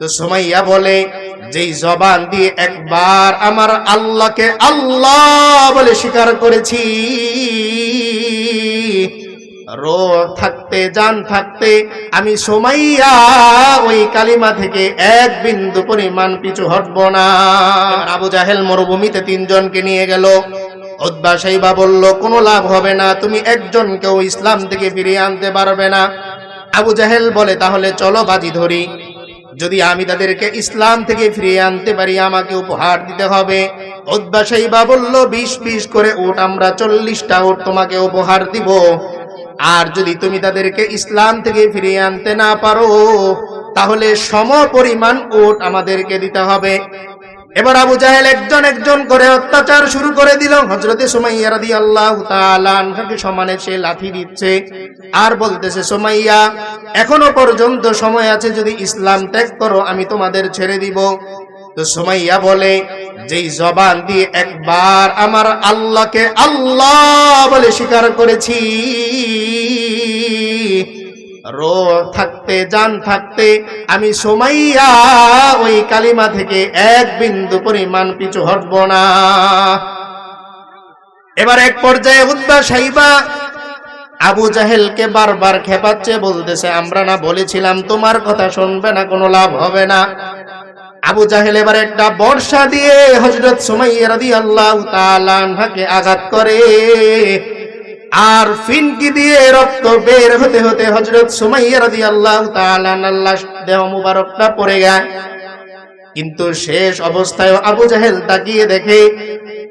তো সুমাইয়া বলে, যেই জবান দিয়ে একবার আমার আল্লাহকে আল্লাহ বলে স্বীকার করেছি রো থাকতে জান থাকতে, আমি সোমাইয়া ওই কালিমা থেকে এক বিন্দু পরিমাণ পিছু হটব না। আবু জাহেল মরুভূমিতে তিনজনকে নিয়ে গেল। উদ্বা সাইবা বলল, কোনো লাভ হবে না, তুমি একজনকেও ইসলাম থেকে ফিরিয়ে আনতে পারবে না। আবু জাহেল বলে, তাহলে চলো বাজি ধরি। যদি আমি তাদেরকে ইসলাম থেকে ফিরিয়ে আনতে পারি, আমাকে উপহার দিতে হবে। উদ্বা বা বলল, বিশ বিশ করে ওট আমরা চল্লিশটা ওট তোমাকে উপহার দিব। আর যদি তুমি তাদেরকে ইসলাম থেকে ফিরিয়ে আনতে না পারো, তাহলে সম পরিমাণ ওট আমাদেরকে দিতে হবে। এবার আবু জাহেল একজন একজন করে অত্যাচার শুরু করে দিল। হজরতে সুমাইয়া আল্লাহ সমানে সে দিচ্ছে। আর বলতেছে, সুমাইয়া, এখনও পর্যন্ত সময় আছে যদি ইসলাম ত্যাগ করো, আমি তোমাদের ছেড়ে দিব। তো সুমাইয়া বলে, যেই জবান দিয়ে একবার আমার আল্লাহকে আল্লাহ বলে স্বীকার করেছি রো থাকতে, জান থাকতে, আমি সোমাইয়া ওই কালিমা থেকে এক বিন্দু পরিমাণ পিছু হটব না। এবার এক পর্যায়ে উদ্বা সাইবা আবু জাহেলকে বারবার খেপাচ্ছে, বলতেছে, আমরা না বলেছিলাম তোমার কথা শুনবে না, কোনো লাভ হবে না। আবু জাহেল এবার একটা বর্ষা দিয়ে হজরত সুমাইয়া রাদি আল্লাহ তালাকে আঘাত করে। আর ফিনকি দিয়ে রক্ত বের হতে হতে হজরত সুমাইয়া রাদি আল্লাহ দেহ মুবারকটা পড়ে যায়। কিন্তু শেষ অবস্থায় আবু জাহেল তাকিয়ে দেখে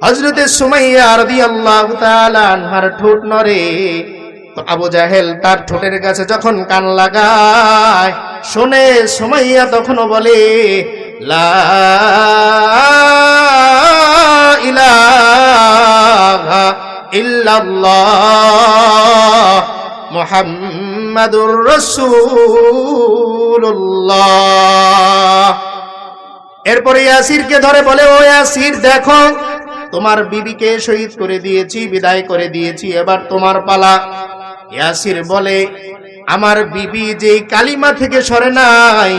হজরতে সুমাইয়া রাদি আল্লাহ আনহার ঠোঁট নরে আবু জাহেল তার ঠোঁটের কাছে যখন কান লাগায়, শোনে সুমাইয়া তখনও বলে, লা ইল্লাল্লাহ মুহাম্মাদুর রাসূলুল্লাহ। এরপরে ইয়াসিরকে ধরে বলে, ও ইয়াসির, দেখো, তোমার বিবিকে শহীদ করে দিয়েছি, বিদায় করে দিয়েছি, এবার তোমার পালা। ইয়াসির বলে, আমার বিবি যেই কালিমা থেকে সরে নাই,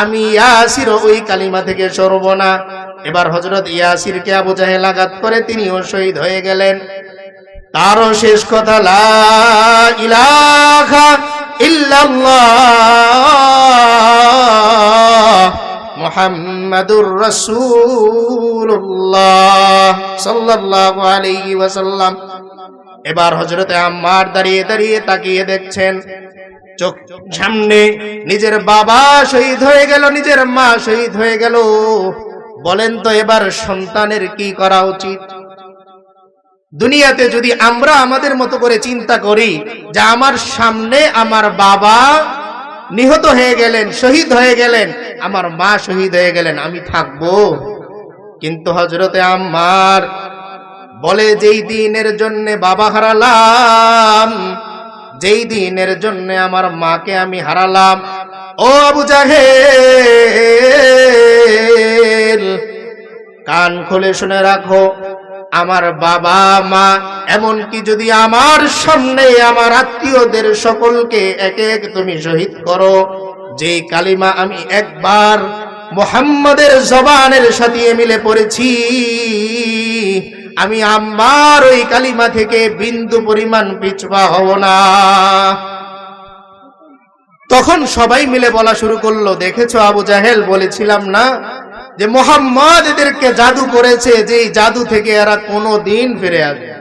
আমি ইয়াসির ওই কালিমা থেকে সরব না। এবার হজরত ইয়াসিরকে আবু জাহেল আঘাত করে তিনিও শহীদ হয়ে গেলেন। তারও শেষ কথা, লা ইলাহা এবার হযরতে আম্মার দাঁড়িয়ে দাঁড়িয়ে তাকিয়ে দেখছেন, চোখ সামনে নিজের বাবা শহীদ হয়ে গেল, নিজের মা শহীদ হয়ে গেল। বলেন তো এবার সন্তানের কি করা উচিত? দুনিয়াতে যদি আমরা আমাদের মতো করে চিন্তা করি যে আমার সামনে আমার বাবা নিহত হয়ে গেলেন, শহীদ হয়ে গেলেন, আমার মা শহীদ হয়ে গেলেন, আমি থাকব। কিন্তু হজরতে আম্মার বলে, যেই দিনের জন্য বাবা হারালাম, যেই দিনের জন্য আমার মাকে আমি হারালাম, ও আবু জাহেল, কান খুলে শুনে রাখো আমার বাবা, মা, এমনকি যদি আমার সামনে আমার আত্মীয়দের সকলকে এক এক তুমি শহীদ করো, যে কালিমা আমি একবার মোহাম্মদের জবানের সাথে মিলে পড়েছি, আমি আমার ওই কালিমা থেকে বিন্দু পরিমাণ পিছপা হব না। তখন সবাই মিলে বলা শুরু করল, দেখেছ আবু জাহেল? বলেছিলাম না যে মোহাম্মদ এদেরকে জাদু করেছে যে এই জাদু থেকে এরা কোনো দিন ফিরে আসবে